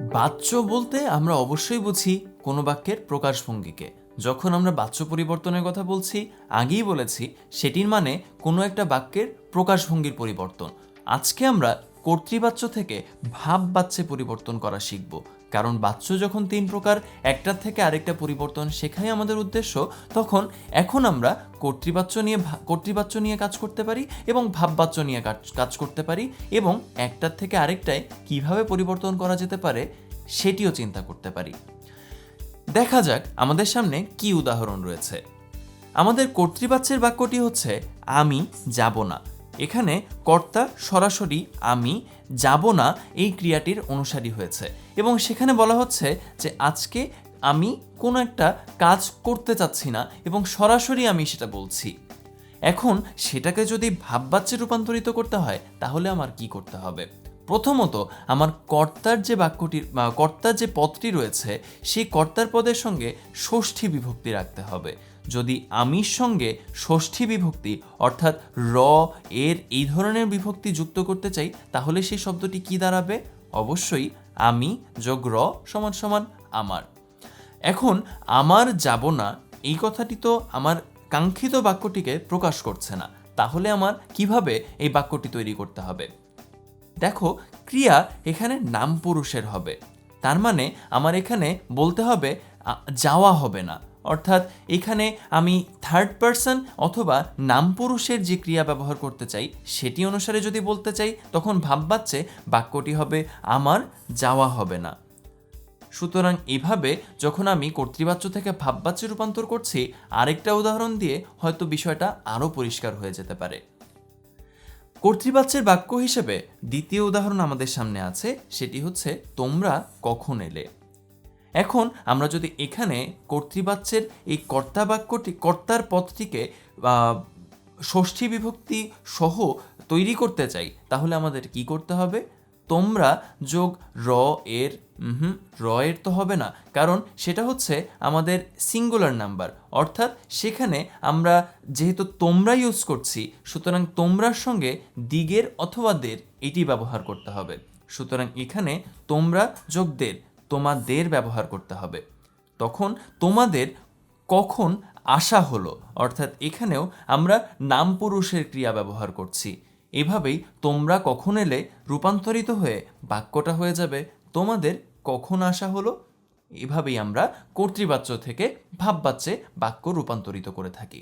বাচ্য বলতে আমরা অবশ্যই বুঝি কোনো বাক্যের প্রকাশভঙ্গিকে। যখন আমরা বাচ্য পরিবর্তনের কথা বলছি, আগেই বলেছি, সেটির মানে কোনো একটা বাক্যের প্রকাশভঙ্গির পরিবর্তন। আজকে আমরা কর্তৃবাচ্য থেকে ভাব বাচ্যে পরিবর্তন করা শিখব। কারণ বাচ্য যখন তিন প্রকার, একটার থেকে আরেকটা পরিবর্তন শেখাই আমাদের উদ্দেশ্য, তখন এখন আমরা কর্তৃবাচ্য নিয়ে কর্তৃবাচ্য নিয়ে কাজ করতে পারি এবং ভাববাচ্য নিয়ে কাজ করতে পারি এবং একটার থেকে আরেকটায় কীভাবে পরিবর্তন করা যেতে পারে সেটিও চিন্তা করতে পারি। দেখা যাক আমাদের সামনে কি উদাহরণ রয়েছে। আমাদের কর্তৃবাচ্যের বাক্যটি হচ্ছে, আমি যাব না। এখানে কর্তা সরাসরি আমি, যাব না এই ক্রিয়াটির অনুসারী হয়েছে। এবং সেখানে বলা হচ্ছে যে আজকে আমি কোনো একটা কাজ করতে চাচ্ছি না এবং সরাসরি আমি সেটা বলছি। এখন সেটাকে যদি ভাববাচ্যে রূপান্তরিত করতে হয়, তাহলে আমার কি করতে হবে? প্রথমত, আমার কর্তার যে বাক্যটির কর্তার যে পদটি রয়েছে, সেই কর্তার পদের সঙ্গে ষষ্ঠী বিভক্তি রাখতে হবে। যদি আমির সঙ্গে ষষ্ঠী বিভক্তি, অর্থাৎ র, এর এই ধরনের বিভক্তি যুক্ত করতে চাই, তাহলে সেই শব্দটি কি দাঁড়াবে? অবশ্যই আমি যোগ র সমান সমান আমার। এখন, আমার যাব না, এই কথাটি তো আমার কাঙ্ক্ষিত বাক্যটিকে প্রকাশ করছে না। তাহলে আমার কীভাবে এই বাক্যটি তৈরি করতে হবে? দেখো, ক্রিয়া এখানে নাম পুরুষের হবে। তার মানে আমার এখানে বলতে হবে যাওয়া হবে না। অর্থাৎ এখানে আমি থার্ড পার্সন অথবা নাম পুরুষের যে ক্রিয়া ব্যবহার করতে চাই, সেটি অনুসারে যদি বলতে চাই, তখন ভাববাচ্চে বাক্যটি হবে, আমার যাওয়া হবে না। সুতরাং এভাবে যখন আমি কর্তৃবাচ্য থেকে ভাববাচ্যে রূপান্তর করছি, আরেকটা উদাহরণ দিয়ে হয়তো বিষয়টা আরও পরিষ্কার হয়ে যেতে পারে। কর্তৃবাচ্যের বাক্য হিসেবে দ্বিতীয় উদাহরণ আমাদের সামনে আছে, সেটি হচ্ছে, তোমরা কখন এলে? এখন আমরা যদি এখানে কর্তৃবাচ্যের এই কর্তা বাক্যটি কর্তার পদটিকে ষষ্ঠী বিভক্তি সহ তৈরি করতে চাই, তাহলে আমাদের কি করতে হবে? তোমরা যোগ র এর হুম র এর তো হবে না। কারণ সেটা হচ্ছে আমাদের সিঙ্গুলার নাম্বার অর্থাৎ সেখানে আমরা যেহেতু তোমরা ইউজ করছি, সুতরাং তোমরার সঙ্গে দিগের অথবা দের, এটি ব্যবহার করতে হবে। সুতরাং এখানে তোমরা যোগ দের, তোমাদের ব্যবহার করতে হবে। তখন তোমাদের কখন আসা হলো? অর্থাৎ এখানেও আমরা নাম পুরুষের ক্রিয়া ব্যবহার করছি। এভাবেই তোমরা কখন এলে রূপান্তরিত হয়ে বাক্যটা হয়ে যাবে। তোমাদের কখন আসা হলো এভাবেই আমরা কর্তৃবাচ্য থেকে ভাববাচ্যে বাক্য রূপান্তরিত করে থাকি।